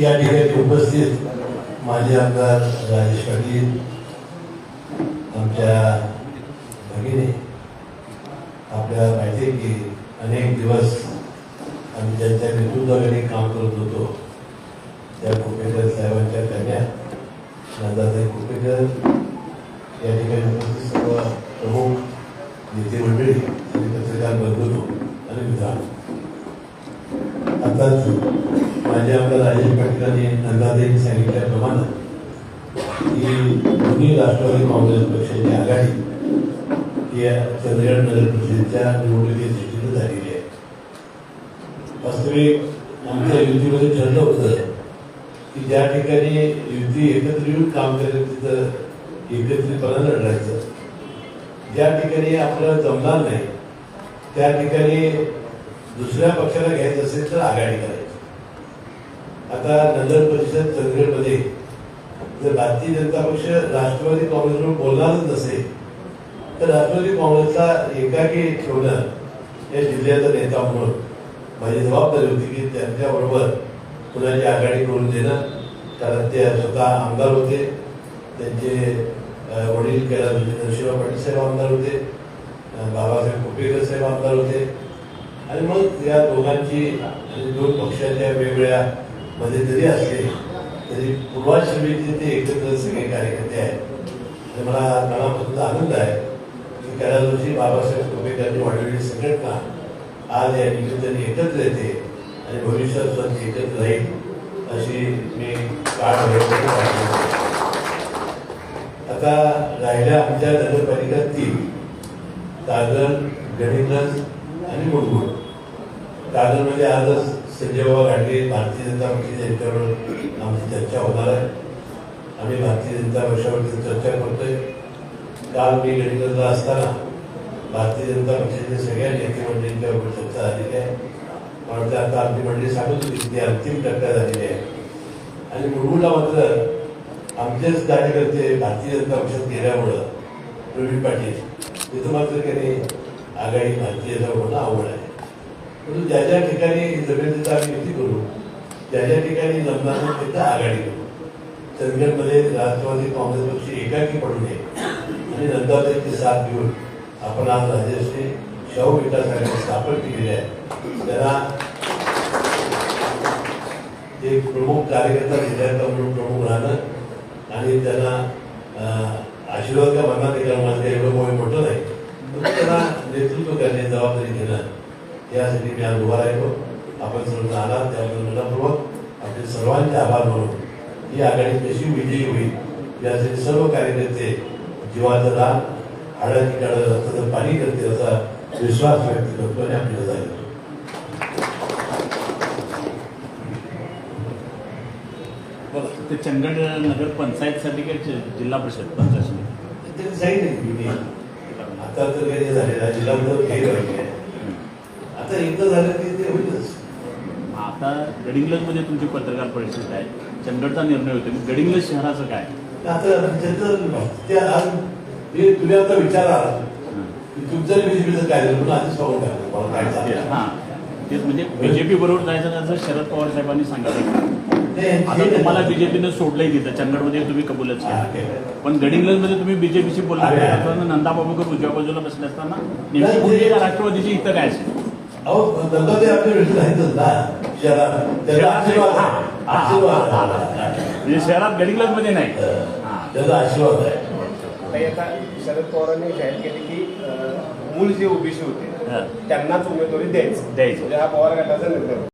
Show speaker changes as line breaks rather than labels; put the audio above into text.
या ठिकाणी उपस्थित माजी आमदार राजेश पाटील आमच्या भगिनी आपल्याला माहिती आहे की अनेक दिवस आम्ही ज्यांच्या नेतृत्वाखाली काम करत होतो. त्या कुपेकर साहेबांच्या कन्या नंदाताई कुपेकर या ठिकाणी उपस्थित सर्व प्रमुख नेते मंडळी आणि पत्रकार बंधू आणि विधान. आताच माझे आमदार राजेश पाटील यांनी नंदाताईंनी सांगितल्याप्रमाणे की दोन्ही राष्ट्रवादी काँग्रेस पक्षाची आघाडी ही या नगर परिषदेच्या निवडणुकीत झालेली आहे. वास्तविक आमच्या युतीमध्ये ठरलं होतं की ज्या ठिकाणी युती एकत्र येऊन काम करेल तिथं एकत्रितपणा लढायचं. ज्या ठिकाणी आपल्याला जमणार नाही त्या ठिकाणी दुसऱ्या पक्षाला घ्यायचं असेल तर आघाडी करायची. आता नगर परिषद चंद्रेमध्ये जर भारतीय जनता पक्ष राष्ट्रवादी काँग्रेसवर बोलणारच नसेल तर राष्ट्रवादी काँग्रेसला एकाकी ठेवणं या जिल्ह्याचा नेता म्हणून माझी जबाबदारी होती की त्यांच्याबरोबर कुणाची आघाडी करून देणं. कारण ते स्वतः आमदार होते. त्यांचे वडील कैलास नरशिंह पाटील साहेब आमदार होते. बाबासाहेब कुपेकर साहेब आमदार होते. आणि मग या दोघांची आणि दोन पक्षाच्या वेगवेगळ्या मध्ये जरी असले तरी पूर्वाश्रमीचे ते एकत्र सगळे कार्यकर्ते आहेत. तर मला मनापासून आनंद आहे की कैलासवर्षी बाबासाहेब कुपेकरांनी वाढवलेली संघटना आज या निमित्ताने एकत्र येते आणि भविष्यात सुद्धा एकत्र राहील अशी मी काळ आता राहिल्या आमच्या नगरपालिका तीन कागल गणितगंज आणि मुरगुड कागलमध्ये आजच संजयबाबा गाडगे भारतीय जनता पक्षाच्या यांच्यावर आमची चर्चा होणार आहे. आम्ही भारतीय जनता पक्षावरती चर्चा करतोय. काल मी गणितगंजला असताना भारतीय जनता पक्षाच्या सगळ्या नेते मंडळींच्यावर चर्चा झालेली आहे. मला वाटतं आता आमची मंडळी सांगत होती ती अंतिम टप्प्यात झालेली आहे. आणि मुरगुडला मात्र आमचेच कार्यकर्ते भारतीय जनता पक्षात गेल्यामुळं प्रवीण पाटील तिथं मात्र त्यांनी आघाडी भारतीय जनता पक्षाला आवड आहे. परंतु ज्या ज्या ठिकाणी जमेल तिथं आम्ही युती करू ज्या ज्या ठिकाणी जमणार नाही तिथं आघाडी करू. चंदगडमध्ये राष्ट्रवादी काँग्रेस पक्ष एकाकी पडू नये. आणि नंतर त्यांची साथ घेऊन आपण आज राजश्री शाहू विकास आघाडी स्थापन केलेली आहे त्यांना एक प्रमुख कार्यकर्ता जिल्ह्याचा म्हणून प्रमुख राहणं आणि त्यांना आशीर्वाद का मनात एका कारण माझं एवढं मोठं मोठं नाही. पण त्यांना नेतृत्व करण्याची जबाबदारी घेणं यासाठी मी आज उभा राहिलो. आपण सर्व आलात त्याबद्दल मनपूर्वक आपले सर्वांचे आभार मानून ही आघाडी कशी विजयी होईल यासाठी सर्व कार्यकर्ते जीवाचं दान हाडाची काढत रक्ताचं पाणी करतील असा विश्वास व्यक्त करतो आणि आपली रजा घेतो
ते चंदगड नगर पंचायतसाठी काय जिल्हा परिषद पंचायत
आता तर काही झालेला जिल्ह्यामध्ये काही राहिली आहे आता एकदा झालं की ते होईलच.
आता गडिंग्लजमध्ये तुमची पत्रकार परिषद आहे. चंदगडचा निर्णय होतो गडिंग्लज शहराचं काय?
आता ते आज हे तुम्ही आता विचारा तुमचं बीजेपीचं काय झालं म्हणून आधीच पाहून टाकलं मला काय झालं?
हा. तेच म्हणजे बीजेपी बरोबर जायचं त्याचं शरद पवार साहेबांनी सांगितलं. आता तुम्हाला बीजेपीनं सोडलंय तिथं. चंदगडमध्ये तुम्ही कबूलच केलं. पण गडिंग्लजमध्ये तुम्ही बीजेपीशी बोलला. नंदा बाबूकर उजव्या बाजूला बसले असताना नेमकी राष्ट्रवादीची इथं काय असेल?
अहो नंतर ते आपल्या वेळी राहायचंच ना शहरात त्याचा आशीर्वाद आहे आशीर्वाद आहे.
म्हणजे शहरात गडिंग्लजमध्ये नाही हा.
त्याचा आशीर्वाद आहे
नाही शरद पवारांनी जाहीर केले की अं, मूळ जे ओबीसी होते
हा.
त्यांनाच उमेदवारी द्यायची
द्यायची.
म्हणजे हा पवार गटाचा निर्णय होता.